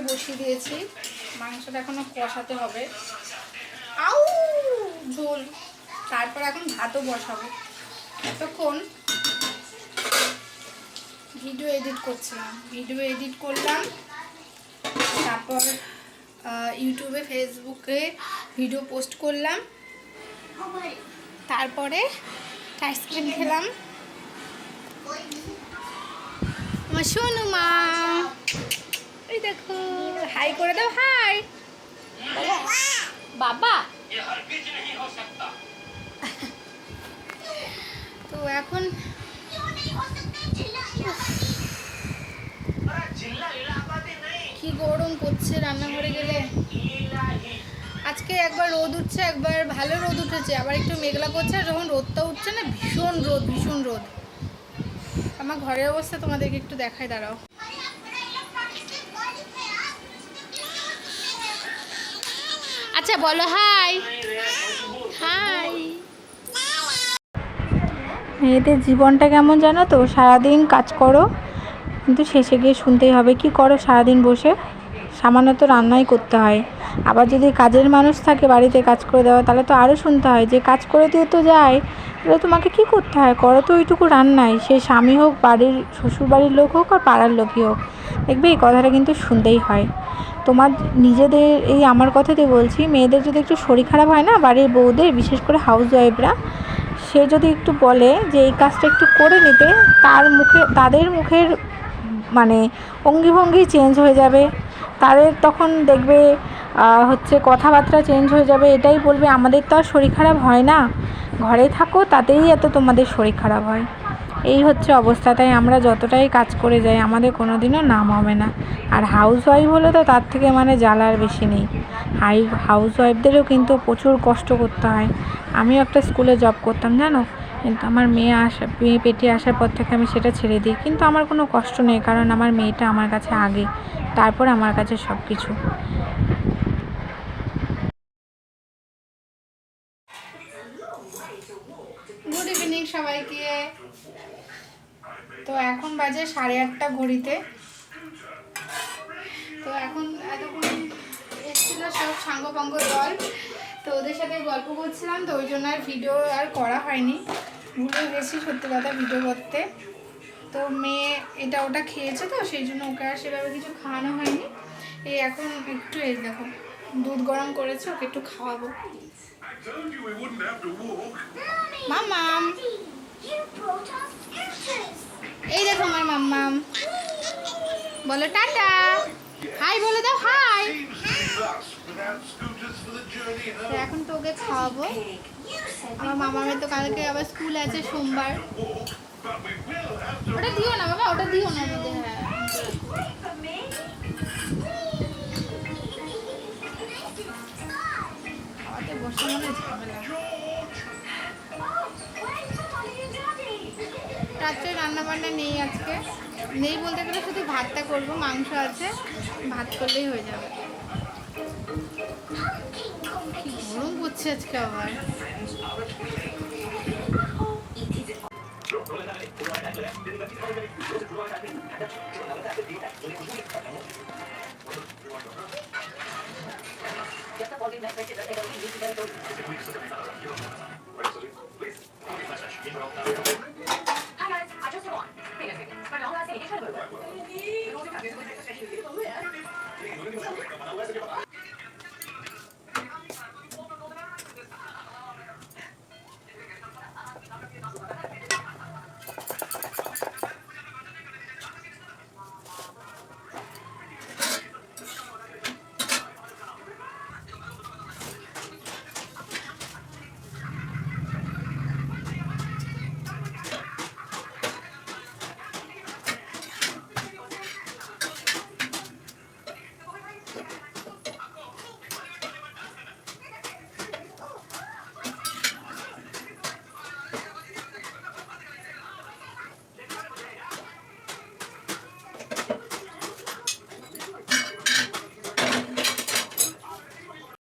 বসিয়ে দিয়েছি। মাংসটা এখনও কষাতে হবে। আউ! ঝোল। তারপর এখন ভাতও বসাবো। এতক্ষণ ভিডিও এডিট করছিলাম। ভিডিও এডিট করলাম। তারপর ইউটিউবে ফেসবুকে ভিডিও পোস্ট করলাম। তারপরে আইসক্রিম খেলাম। আমার শোনো মা। এই দেখো। হাই করে দাও হাই বাবা। তো এখন কি গরম করছে রান্নাঘরে গেলে। আজকে একবার রোদ উঠছে, একবার ভালো রোদ উঠেছে, আবার একটু মেঘলা করছে, আর যখন রোদটা উঠছে না, ভীষণ রোদ ভীষণ রোদ। আমার ঘরের অবস্থা তোমাদেরকে একটু দেখায়, দাঁড়াও। আচ্ছা বলো, হাই। হাই। মেয়েদের জীবনটা কেমন জানো তো? সারাদিন কাজ করো, কিন্তু শেষে গিয়ে শুনতেই হবে, কি করো সারাদিন বসে? সামান্য তো রান্নাই করতে হয়। আবার যদি কাজের মানুষ থাকে, বাড়িতে কাজ করে দেওয়া, তাহলে তো আরও শুনতে হয়, যে কাজ করে দিয়ে তো যায়, তাহলে তোমাকে কি করতে হয়? করো তো ওইটুকু রান্নাই, সে স্বামী হোক, বাড়ির শ্বশুর বাড়ির লোক হোক আর পাড়ার লোকই হোক। দেখবে এই কথাটা কিন্তু শুনতেই হয়। তোমার নিজেদের এই আমার কথাতে বলছি, মেয়েদের যদি একটু শরীর খারাপ হয় না, বাড়ির বউদের, বিশেষ করে হাউস ওয়াইফরা সে যদি একটু বলে যে এই কাজটা একটু করে নিতে, তার মুখে, তাদের মুখের মানে অঙ্গিভঙ্গি চেঞ্জ হয়ে যাবে। তাদের তখন দেখবে হচ্ছে কথাবার্তা চেঞ্জ হয়ে যাবে, এটাই বলবে, আমাদের তো আর শরীর খারাপ হয় না। ঘরে থাকো, তাতেই এত তোমাদের শরীর খারাপ হয়। এই হচ্ছে অবস্থা। তাই আমরা যতটাই কাজ করে যাই, আমাদের কোনো দিনও নাম হবে না। আর হাউস ওয়াইফ হলে তো তার থেকে মানে জ্বালার বেশি নেই। হাই হাউস ওয়াইফদেরও কিন্তু প্রচুর কষ্ট করতে হয়। আমিও একটা স্কুলে জব করতাম, জানো? কিন্তু আমার মেয়ে আসা, মেয়ে পেটে আসার পর থেকে আমি সেটা ছেড়ে দিই। কিন্তু আমার কোনো কষ্ট নেই, কারণ আমার মেয়েটা আমার কাছে আগে, তারপর আমার কাছে সব কিছু গুড ইভিনিং সবাইকে। তো এখন বাজে সাড়ে আটটা ঘড়িতে। তো এখন এতক্ষণ এসেছিল সব সাঙ্গপাঙ্গ দল। তো ওদের সাথে গল্প করছিলাম, তো ওই জন্য আর ভিডিও আর করা হয়নি। ভুলে গেছি সত্যি কথা ভিডিও করতে। তো মেয়ে এটা ওটা খেয়েছে তো, সেই জন্য ওকে আর সেভাবে কিছু খাওয়ানো হয়নি। এই এখন একটু এই দেখো, দুধ গরম করেছে, ওকে একটু খাওয়াবো। Told you we wouldn't have to walk. Mamam You brought us scooters. এই দেখো আমার মাম্মাম বলো টাটা হাই বলে দাও hi Seems to be thus without scooters for the journey তো home. এখন তো ওকে খাওয়াবো আমার মামামের তো কালকে আবার স্কুল আছে সোমবার ওটা দিও না বাবা ওটা দিও না ওদের হ্যাঁ রাত্রে রান্না বান্না নেই আজকে। নেই বলতে গেলে শুধু ভাতটা করব, মাংস আছে, ভাত করলেই হয়ে যাবে। গরম পড়ছে আজকে আবার।